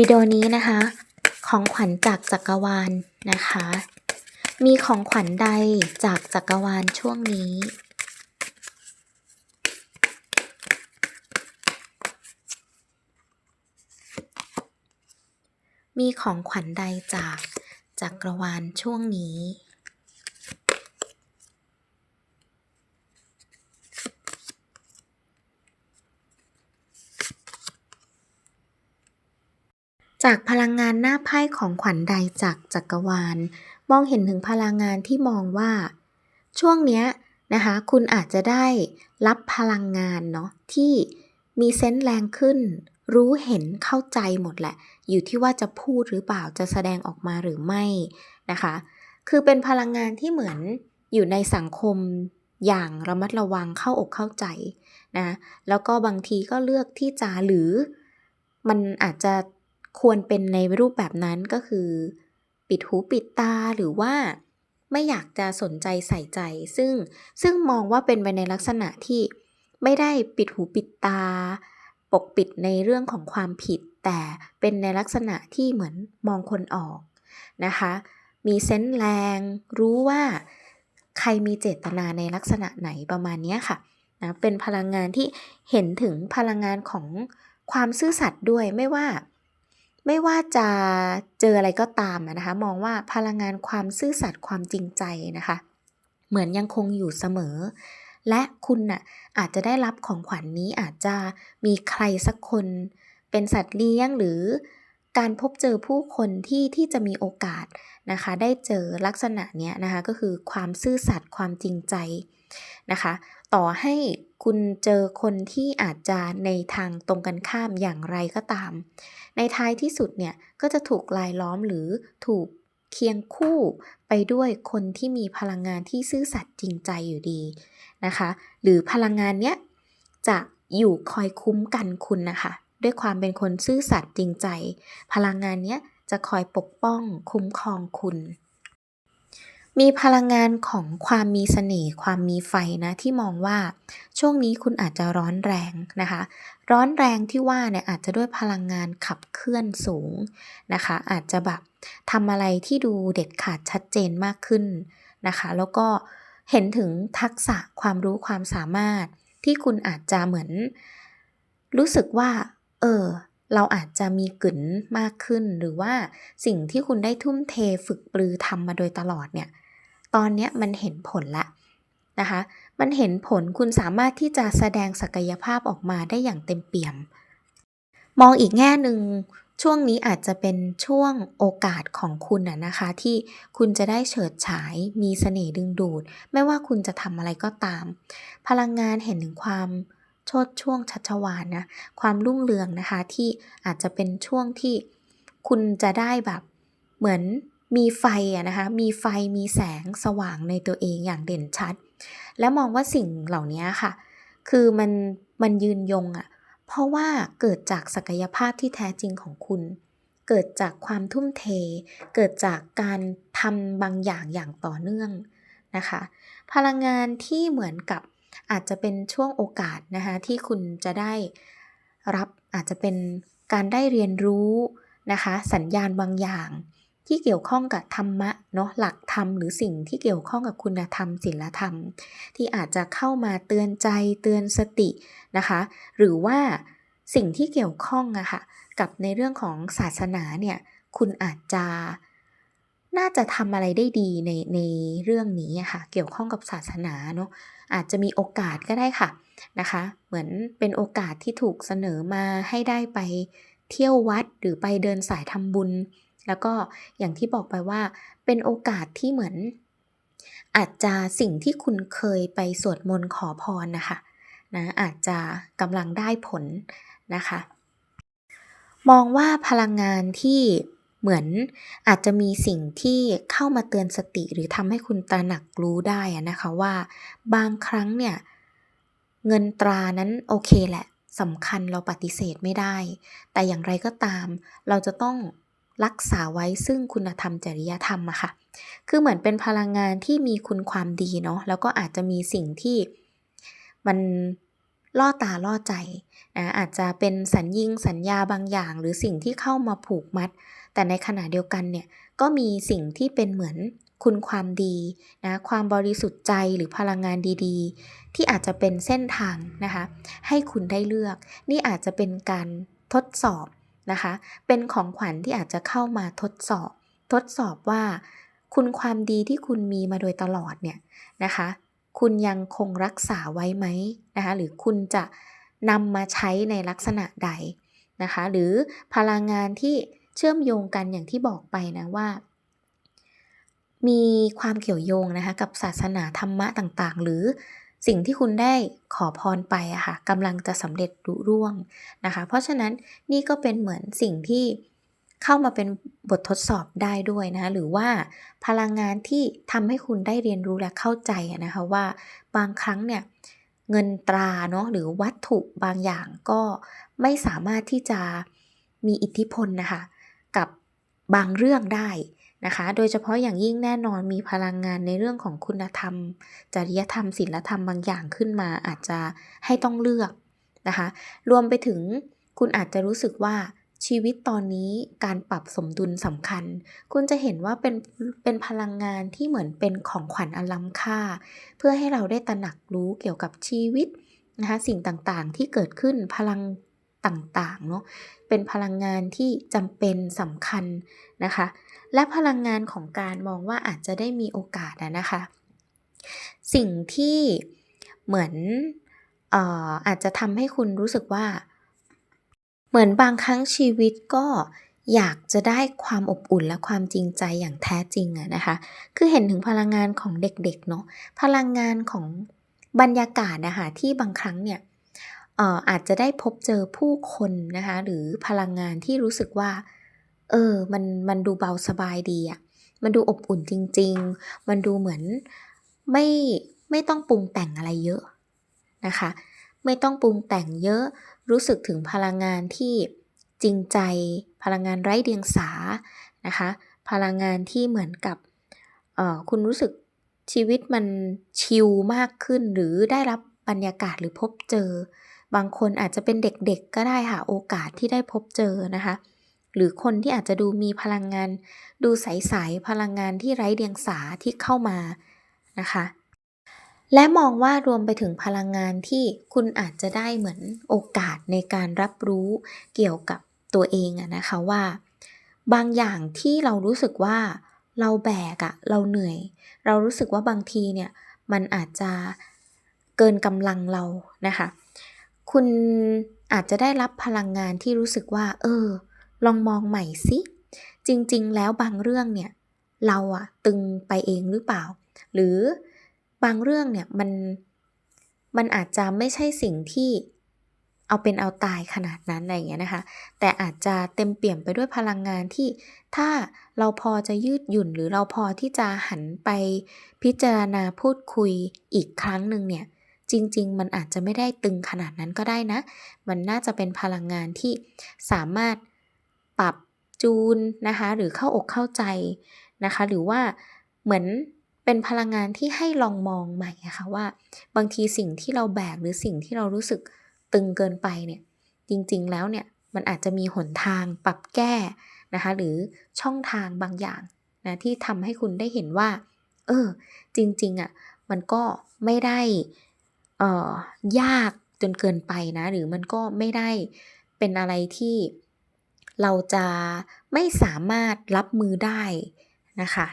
วิดีโอนี้นะคะ ของขวัญจากจักรวาลนะคะ มีของขวัญใดจากจักรวาลช่วงนี้มีของขวัญใดจากจักรวาลช่วงนี้ จากพลังงานหน้าไพ่ของขวัญใดจากจักรวาล มองเห็นถึงพลังงานที่มองว่า ช่วงเนี้ยนะคะ คุณอาจจะได้รับพลังงานเนาะที่มีเซนส์แรงขึ้น รู้เห็นเข้าใจหมดแหละ อยู่ที่ว่าจะพูดหรือเปล่าจะแสดงออกมาหรือไม่นะคะ คือเป็นพลังงานที่เหมือนอยู่ในสังคมอย่างระมัดระวังเข้าอกเข้าใจนะแล้วก็บางทีก็เลือกที่จะหรือมันอาจจะ ควรเป็นในรูปแบบนั้นก็คือ ปิดหูปิดตาหรือว่าไม่อยากจะสนใจใส่ใจ ซึ่งซึ่งมองว่าเป็นไปในลักษณะที่ไม่ได้ปิดหูปิดตา ปกปิดในเรื่องของความผิด แต่เป็นในลักษณะที่เหมือนมองคนออกนะคะ มีเซนส์แรง รู้ว่าใครมีเจตนาในลักษณะไหนประมาณนี้ค่ะนะเป็นพลังงานที่เห็นถึงพลังงานของความซื่อสัตย์ด้วยไม่ว่า ไม่ว่าจะเจออะไรก็ตามนะคะ มองว่าพลังงานความซื่อสัตย์ความจริงใจนะคะ เหมือนยังคงอยู่เสมอ และคุณน่ะอาจจะได้รับของขวัญนนี้อาจจะมีใครสักคน เป็นสัตว์เลี้ยงหรือการพบเจอผู้คนที่ที่จะมีโอกาสนะคะ ได้เจอลักษณะเนี้ยนะคะ ก็คือความซื่อสัตย์ความจริงใจนะคะ ต่อให้คุณเจอคนที่อาจจะในทางตรงกันข้ามอย่างไรก็ตาม ในท้ายที่สุดเนี่ยก็จะถูกลายล้อมหรือถูกเคียงคู่ไปด้วยคนที่มีพลังงานที่ซื่อสัตย์จริงใจอยู่ดีนะคะ หรือพลังงานเนี้ยจะอยู่คอยคุ้มกันคุณนะคะ ด้วยความเป็นคนซื่อสัตย์จริงใจ พลังงานเนี้ยจะคอยปกป้องคุ้มครองคุณ มีพลังงานของความมีเสน่ห์ความมีไฟนะที่มองว่าช่วงนี้คุณอาจจะร้อนแรงนะคะ ร้อนแรงที่ว่าเนี่ยอาจจะด้วยพลังงานขับเคลื่อนสูงนะคะ อาจจะแบบทำอะไรที่ดูเด็ดขาดชัดเจนมากขึ้นนะคะ แล้วก็เห็นถึงทักษะความรู้ความสามารถที่คุณอาจจะเหมือน รู้สึกว่า เออเราอาจจะมีกึ๋นมากขึ้นหรือว่าสิ่งที่คุณได้ทุ่มเทฝึกปรือทำมาโดยตลอดเนี่ย ตอนนี้มันเห็นผลละนะคะ มันเห็นผลคุณสามารถที่จะแสดงศักยภาพออกมาได้อย่างเต็มเปี่ยม มองอีกแง่หนึ่งช่วงนี้อาจจะเป็นช่วงโอกาสของคุณน่ะนะคะ ที่คุณจะได้เฉิดฉายมีเสน่ห์ดึงดูด ไม่ว่าคุณจะทำอะไรก็ตาม พลังงานเห็นถึงความโชดช่วงชัชวานนะความรุ่งเรืองนะคะที่อาจจะเป็นช่วงที่คุณจะได้แบบเหมือน มีไฟอะนะคะ มีไฟมีแสงสว่างในตัวเองอย่างเด่นชัด และมองว่าสิ่งเหล่านี้ค่ะ คือมันมันยืนยงอะ เพราะว่าเกิดจากศักยภาพที่แท้จริงของคุณ เกิดจากความทุ่มเท เกิดจากการทำบางอย่างอย่างต่อเนื่องนะคะ พลังงานที่เหมือนกับอาจจะเป็นช่วงโอกาสนะคะที่คุณจะได้รับอาจจะเป็นการได้เรียนรู้นะคะ สัญญาณบางอย่าง ที่เกี่ยวข้องกับธรรมะเนาะหลักธรรมหรือสิ่งที่เกี่ยวข้องกับคุณธรรมศีลธรรม ที่อาจจะเข้ามาเตือนใจเตือนสตินะคะ หรือว่าสิ่งที่เกี่ยวข้องอะค่ะกับในเรื่องของศาสนาเนี่ยคุณอาจจะน่าจะทำอะไรได้ดีในในเรื่องนี้อะค่ะ เกี่ยวข้องกับศาสนาเนาะอาจจะมีโอกาสก็ได้ค่ะนะคะ เหมือนเป็นโอกาสที่ถูกเสนอมาให้ได้ไปเที่ยววัดหรือไปเดินสายทำบุญ แล้วก็อย่างที่บอกไปว่า เป็นโอกาสที่เหมือน อาจจะสิ่งที่คุณเคยไปสวดมนต์ขอพรนะคะนะอาจจะกำลังได้ผลนะคะ มองว่าพลังงานที่เหมือนอาจจะมีสิ่งที่เข้ามาเตือนสติหรือทำให้คุณตระหนักรู้ได้นะคะว่าบางครั้งเนี่ย เงินตรานั้นโอเคแหละสำคัญเราปฏิเสธไม่ได้ แต่อย่างไรก็ตาม เราจะต้อง รักษาไว้ซึ่งคุณธรรมจริยธรรมอะค่ะ คือเหมือนเป็นพลังงานที่มีคุณความดีเนาะ แล้วก็อาจจะมีสิ่งที่มันล่อตาล่อใจนะอาจจะเป็นสัญญิงสัญญาบางอย่าง หรือสิ่งที่เข้ามาผูกมัด แต่ในขณะเดียวกันเนี่ยก็มีสิ่งที่เป็นเหมือนคุณความดีนะความบริสุทธิ์ใจหรือพลังงานดีๆ ที่อาจจะเป็นเส้นทางนะคะให้คุณได้เลือก นี่อาจจะเป็นการทดสอบ นะคะ เป็นของขวัญที่อาจจะเข้ามาทดสอบ ทดสอบว่า คุณความดีที่คุณมีมาโดยตลอดเนี่ยนะคะ คุณยังคงรักษาไว้ไหมนะคะ หรือคุณจะนำมาใช้ในลักษณะใดนะคะ หรือพลังงานที่เชื่อมโยงกันอย่างที่บอกไปนะว่า มีความเกี่ยวโยงนะคะกับศาสนาธรรมะต่างๆ หรือ สิ่งที่คุณได้ขอพรไปอะค่ะกำลังจะสำเร็จรุร่วงนะคะ เพราะฉะนั้นนี่ก็เป็นเหมือนสิ่งที่เข้ามาเป็นบททดสอบได้ด้วยนะหรือว่าพลังงานที่ทำให้คุณได้เรียนรู้และเข้าใจนะคะว่าบางครั้งเนี่ยเงินตราเนาะหรือวัตถุบางอย่างก็ไม่สามารถที่จะมีอิทธิพลนะคะกับบางเรื่องได้ นะคะ โดยเฉพาะอย่างยิ่งแน่นอนมีพลังงานในเรื่องของคุณธรรม จริยธรรมศีลธรรมบางอย่างขึ้นมาอาจจะให้ต้องเลือกนะคะ รวมไปถึงคุณอาจจะรู้สึกว่าชีวิตตอนนี้การปรับสมดุลสำคัญ คุณจะเห็นว่าเป็นเป็นพลังงานที่เหมือนเป็นของขวัญอันล้ำค่า เพื่อให้เราได้ตระหนักรู้เกี่ยวกับชีวิตนะคะสิ่งต่างๆที่เกิดขึ้นพลัง ต่างๆเนาะเป็นพลังงานที่จำเป็นสำคัญนะคะ และพลังงานของการมองว่าอาจจะได้มีโอกาสนะคะ สิ่งที่เหมือนอาอาจจะทำให้คุณรู้สึกว่า เหมือนบางครั้งชีวิตก็อยากจะได้ความอบอุ่นและความจริงใจอย่างแท้จริงอะนะคะ คือเห็นถึงพลังงานของเด็กๆเนาะ พลังงานของบรรยากาศนะคะที่บางครั้งเนี่ย อาจจะได้พบเจอผู้คนนะคะหรือพลังงานที่รู้สึกว่า เออมันมันดูเบาสบายดีอะมันดูอบอุ่นจริง ๆ มันดูเหมือนไม่ไม่ต้องปรุงแต่งอะไรเยอะนะคะ ไม่ต้องปรุงแต่งเยอะ รู้สึกถึงพลังงานที่จริงใจ พลังงานไร้เดียงสานะคะ พลังงานที่เหมือนกับคุณรู้สึกชีวิตมันชิลมากขึ้นหรือได้รับบรรยากาศหรือพบเจอ บางคนอาจจะเป็นเด็กๆก็ได้ค่ะโอกาสที่ได้พบเจอนะคะ หรือคนที่อาจจะดูมีพลังงาน ดูใสๆพลังงานที่ไร้เดียงสาที่เข้ามานะคะและมองว่ารวมไปถึงพลังงานที่คุณอาจจะได้เหมือนโอกาสในการรับรู้เกี่ยวกับตัวเองอะนะคะว่า บางอย่างที่เรารู้สึกว่าเราแบกอะเราเหนื่อย เรารู้สึกว่าบางทีเนี่ยมันอาจจะเกินกำลังเรานะคะ คุณอาจจะได้รับพลังงานที่รู้สึกว่า เออ ลองมองใหม่สิจริง ๆ แล้วบางเรื่องเนี่ย เราอะตึงไปเองหรือเปล่า หรือบางเรื่องเนี่ยมันมันอาจจะไม่ใช่สิ่งที่เอาเป็นเอาตายขนาดนั้นอะไรเงี้ยนะคะ แต่อาจจะเต็มเปี่ยมไปด้วยพลังงานที่ถ้าเราพอจะยืดหยุ่น หรือเราพอที่จะหันไปพิจารณาพูดคุยอีกครั้งหนึ่งเนี่ย จริง ๆ มันอาจจะไม่ได้ตึงขนาดนั้นก็ได้นะ มันน่าจะเป็นพลังงานที่สามารถปรับจูนนะคะ หรือเข้าอกเข้าใจนะคะ หรือว่าเหมือนเป็นพลังงานที่ให้ลองมองใหม่ะคะว่า บางทีสิ่งที่เราแบกหรือสิ่งที่เรารู้สึกตึงเกินไปเนี่ย จริง ๆ แล้วเนี่ยมันอาจจะมีหนทางปรับแก้นะคะหรือช่องทางบางอย่างนะที่ทำให้คุณได้เห็นว่า เออ จริง ๆอะ่ะมันก็ไม่ได้ เอ่อยากจนเกินไปนะ หรือมันก็ไม่ได้เป็นอะไรที่เราจะไม่สามารถรับมือได้นะคะ